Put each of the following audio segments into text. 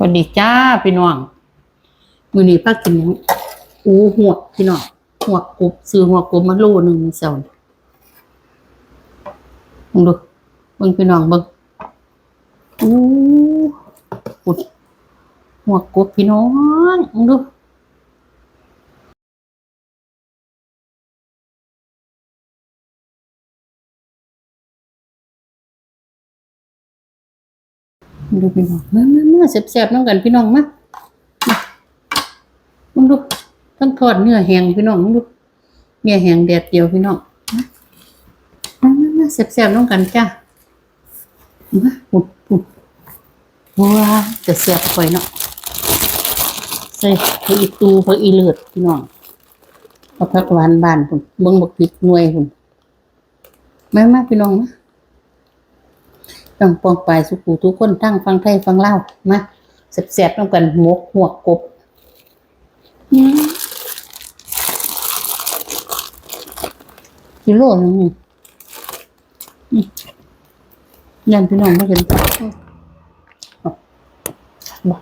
สวัสดีจ้าพี่น้องมือนี้พักกินอูหัวพี่น้องหัวกกบซื้อหัวกกบมาโลหนึ่งเซลลองดูเบิ่งพี่น้องเบิ่งอู้หัวกกบพี่น้องลองดู ดูพี่น้องมามามาแซ่บๆน้ำกันพี่น้องมามาลองดูต้องทอดเนื้อแห้งพี่น้องลองดูเนื้อแห้งแดดเดียวพี่น้องมามามาแซ่บๆน้ำกันจ้ามาปุดปุดว้าจะแซ่บไปเนาะใส่ผักอีตูผักอีเลือดพี่น้องเอาผักหวานบานพุ่นเบิ่งบักพริกหน่วยพุ่นมามาพี่น้องมา ต้องปองปายสุกูทุกคนทั้งฟังไทยฟังเล่ามาแสบๆต้องกันหมกหัวกบอืมกิโลนึงนี่อืมยันพี่น้องไม่เห็นเอาบ่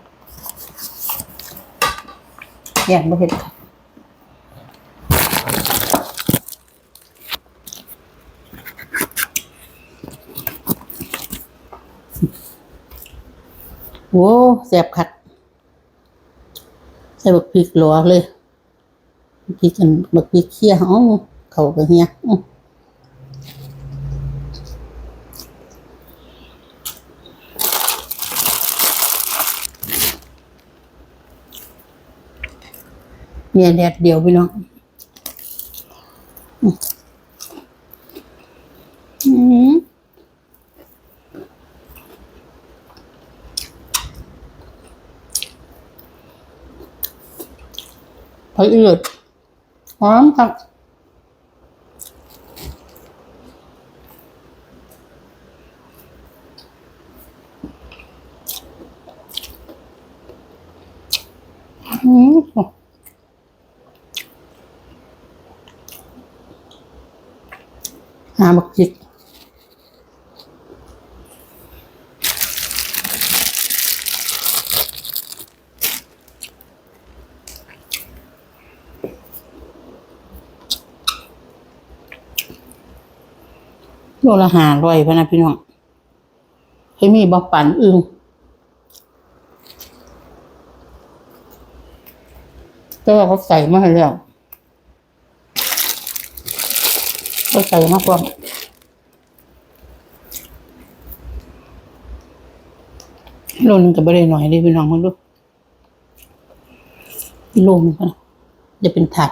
ยันไม่เห็นค่ะ โว้แสบขัด ใส่บักพริกหลัวเลยพริกกันบักพริกเคี่ยวเขาไปเฮียเนี่ยแดดเดียวพี่น้องอื้ออืม ผักอืดหอมครับอืมหาบักจิก โลละหาร้อยพะนะพี่น้องเคยมีบะปั่นอึ้งแต่ว่าเขาใส่มาให้แล้วเขาใส่มากกว่าโลนึงก็ไม่ได้หน่อยเลยพี่น้องมันดูกโลนึงพะนะจะเป็นถัด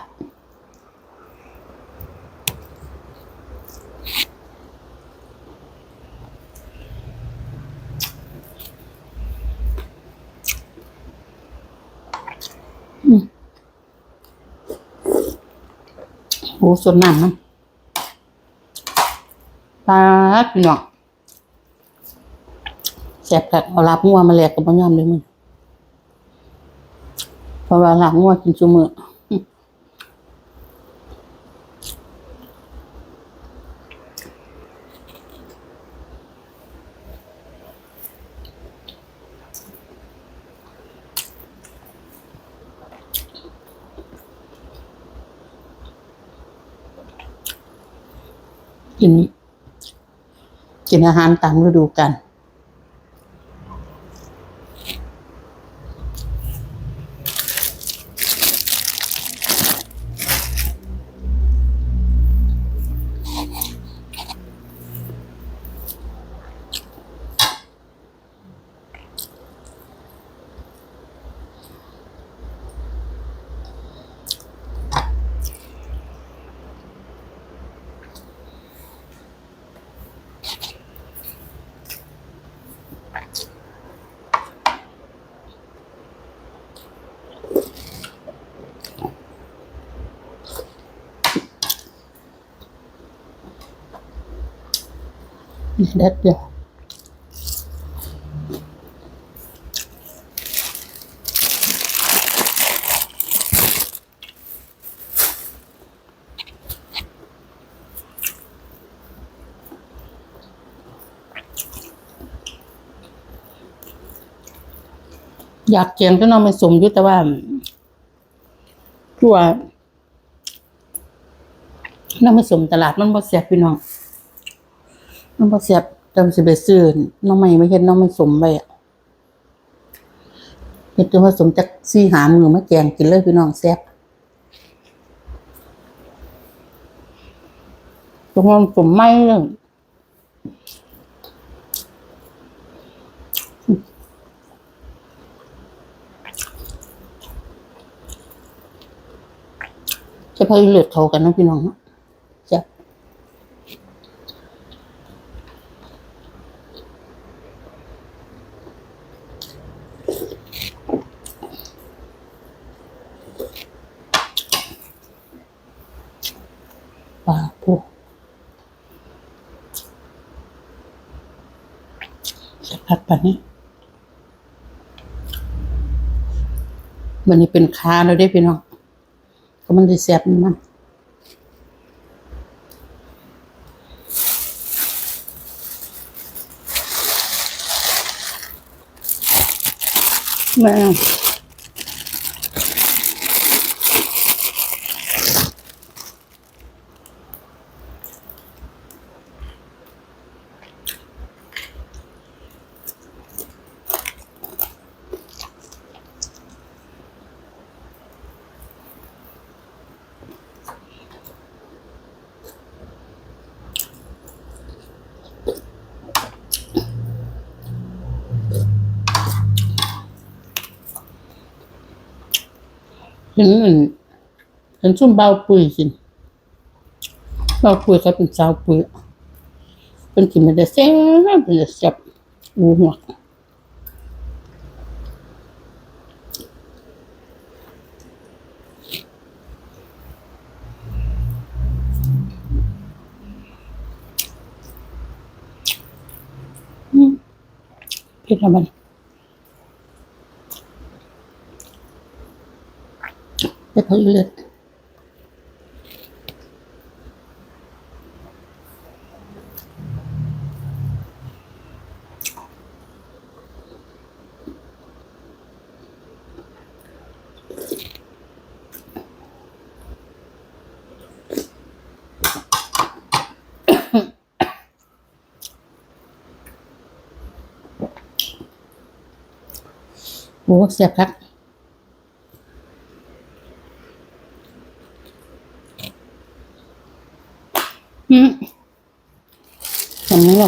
หูส่วนน้ำนปลาพี่น้องแสบกัดเอาลาบงัวมาแลกกับบ่ยอมเลยมึงเพราะว่าลาบงัวกินซุมือ กิน กินอาหารตามฤดูกาล เด็ดเดียวอยากแกงก็น้องไม่สมยุตแต่ว่าคือว่าน้ำไม่สมตลาดมันบ่แซ่บพี่น้อง มันบ่แซ่บจำสิไปซื้อน้องไม่ไม่เห็นน้องไม่สมไปอะเฮ็ดจนผสมจากซี่หามือมาแกงกินเลยพี่น้องแซ่บตรงนั้นสมไม่เลยจะพายเลือดเขากันนะพี่น้องเนาะแซ่บ ปลาพวกจะพัดปานนี้วันนี้เป็นค้าแล้วได้พี่น้องก็มันได้แซบมันนะ เห็นอันเห็นซุ่มเบาปุ๋ยกินเบาปุ๋ยก็เป็นสาวปุ๋ยเป็นกินมันได้แซ่บเป็นได้แซ่บอูหัวกอืมเผ็ดอะไรไปเพิ่มเลือดโอ้เสียบครับ อืม ทำนี้เ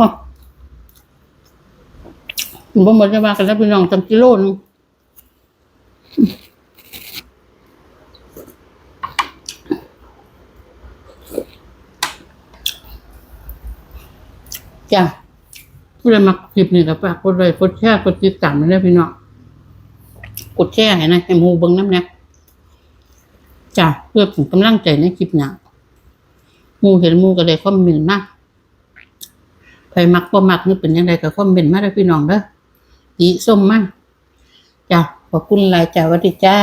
ว้าบ่หมดจะมากันแล้วพี่น้องจำกิโลนึงจ้ะผู้ใดมักคลิปนี้ก็ฝากกดไลค์กดแชร์กดติดตามมาด้วยพี่น้องกดแชร์ให้นะให้หมูเบิ่งน้ำเนี่ยจ้ะเพื่อเป็นกำลังใจในคลิปหน้ามูเห็นมูก็ได้คอมเมนต์มา ไปมักบ่มักนี่เป็นยังไงกับความเป็นมาด้วยพี่น้องเด้อดีส้มมากจ้ะขอบคุณหลายจ้าวัสดีจ้า